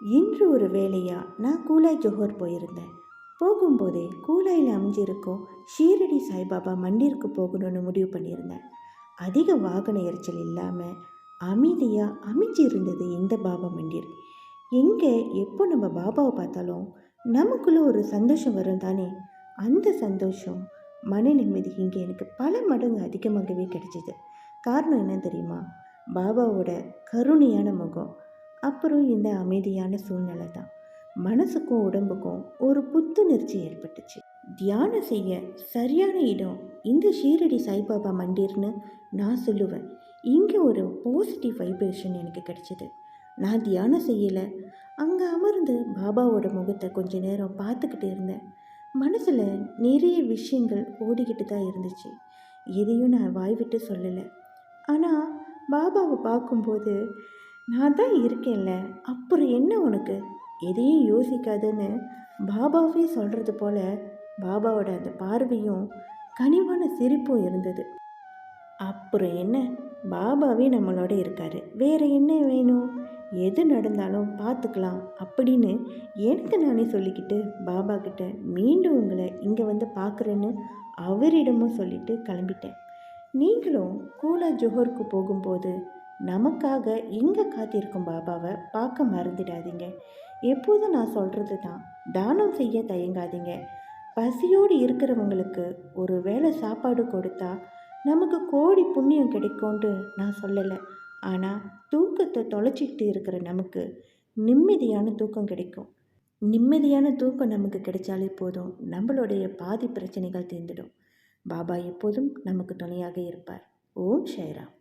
இன்று ஒரு வேலையாக நான் கூலாய் ஜோஹர் போயிருந்தேன். போகும்போதே கூலாயில் அமைஞ்சிருக்கும் ஷீரடி சாய்பாபா மண்டிற்கு போகணும்னு முடிவு பண்ணியிருந்தேன். அதிக வாகன எரிச்சல் இல்லாமல் அமைதியாக அமைச்சிருந்தது இந்த பாபா மண்டிர் எங்கே எப்போ நம்ம பாபாவை பார்த்தாலும் நமக்குள்ளே ஒரு சந்தோஷம் வரும் தானே? அந்த சந்தோஷம் மன நிம்மதி இங்கே எனக்கு பல மடங்கு அதிகமாகவே கிடைச்சிது. காரணம் என்ன தெரியுமா? பாபாவோட கருணையான முகம் அப்புறம் இந்த அமைதியான சூழ்நிலை தான். மனசுக்கும் உடம்புக்கும் ஒரு புத்துணர்ச்சி ஏற்பட்டுச்சு. தியானம் செய்ய சரியான இடம். இந்த ஷீரடி சாய்பாபா மண்டிர்னு நான் சொல்லுவேன். இங்கே ஒரு பாசிட்டிவ் வைப்ரேஷன் எனக்கு கிடைச்சிது. நான் தியானம் செய்யலை. அங்கே அமர்ந்து பாபாவோட முகத்தை கொஞ்ச நேரம் பார்த்துக்கிட்டு இருந்தேன். மனசில் நிறைய விஷயங்கள் ஓடிக்கிட்டு தான் இருந்துச்சு. எதையும் நான் வாய் விட்டு சொல்லலை. ஆனால் பாபாவை பார்க்கும்போது நான் தான் இருக்கேன்ல அப்புறம் என்ன உனக்கு? எதையும் யோசிக்காதுன்னு பாபாவே சொல்கிறது போல பாபாவோட அந்த பார்வையும் கனிவான சிரிப்பும் இருந்தது. அப்புறம் என்ன? பாபாவே நம்மளோட இருக்காரு. வேறு என்ன வேணும்? எது நடந்தாலும் பார்த்துக்கலாம் அப்படின்னு எனக்கு நானே சொல்லிக்கிட்டு பாபா கிட்ட மீண்டும் உங்களை இங்கே வந்து பார்க்குறேன்னு அவரிடமும் சொல்லிட்டு கிளம்பிட்டேன். நீங்களும் கூலா ஜோஹருக்கு போகும்போது நமக்காக இங்கே காத்திருக்கும் பாபாவை பார்க்க மறந்துடாதீங்க. எப்போதும் நான் சொல்கிறது தான். தானம் செய்ய தயங்காதீங்க. பசியோடு இருக்கிறவங்களுக்கு ஒரு வேளை சாப்பாடு கொடுத்தா நமக்கு கோடி புண்ணியம் கிடைக்கும்ட்டு நான் சொல்லலை. ஆனால் தூக்கத்தை தொலைச்சிக்கிட்டு இருக்கிற நமக்கு நிம்மதியான தூக்கம் கிடைக்கும். நிம்மதியான தூக்கம் நமக்கு கிடைச்சாலே போதும். நம்மளுடைய பாதி பிரச்சனைகள் தீர்ந்துடும். பாபா எப்போதும் நமக்கு துணையாக இருப்பார். ஓம் ஷைராம்.